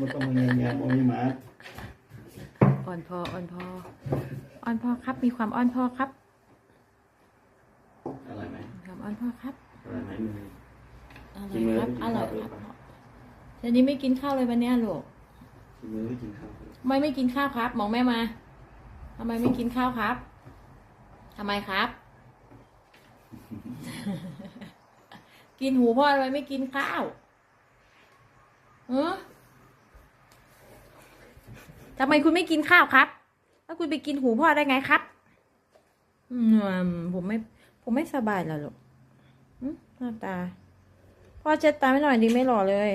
มันต้องมาแงมๆมองมีหมาอ่อนพออ่อนพออ่อนพอครับ มีความอ่อนพอครับอร่อยไหมมีความอ่อนพอครับอร่อยไหมมืออร่กิอนยมื้อครับกินอร่อยข้าวด้วยครับปะทีนี้ไม่กินข้าวเลยวันเนี้ยลูกกินมือไม่กินข้าวไม่ไม่กินข้าวครับ มองแม่มาทำไมไม่กินข้าวครับทำไมครับ กินหูพ่อทำไมไม่กินข้าวเออ ทำไมคุณไม่กินข้าวครับ แล้วคุณไปกินหูพ่อได้ไงครับอืมผมไม่ ผมไม่สบายแล้วลูกอืมหน้าตา พ่อเช็ดตาไม่หน่อยดีไม่หล่อเลย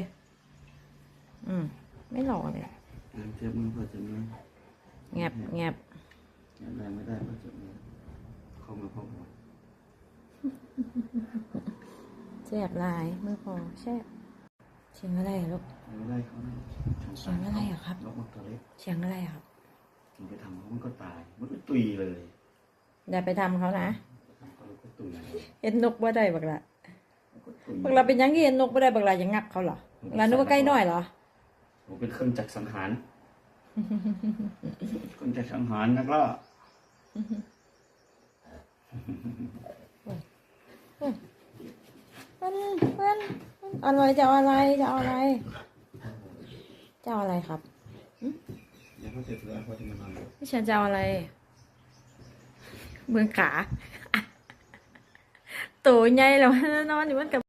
อืม ไม่หล่อเลยน้ำเจ็บมือพอเจ็บมือแงบแงบแงบแรงไม่ได้พอเจ็บมือเข้ามาพ่อหัวแสบลายมือพอแช่บ เสียงอะไรอะลูก ไม่ได้เขาไม่เสียงอะไรอะครับ นกมันตัวเล็กเสียงอะไรอะครับถึงไปทำเขามันก็ตาย มันก็ตุยเลยอย่าไปทำเขานะทำเขาแล้วก็ตุยเลยเห็นนกบ่ได้บักละมันก็ตุยบักละเป็นหยังที่เห็นนกบ่ได้บักละยังงับเขาเหรอบักละนึกว่าใกล้น้อยเหรอ ผมเป็นเครื่องจักรสังหารเครื่องจักรสังหารนักล่ามันมัน อะไรจะเอาอะไรจะเอาอะไรจะเอาอะไรครับเดี๋ยวเสร็จแล้วเขาจะมานอนพี่ฉันจะเอาอะไรเบืองขาตัวใหญ่แล้วนอนอยู่มันกับ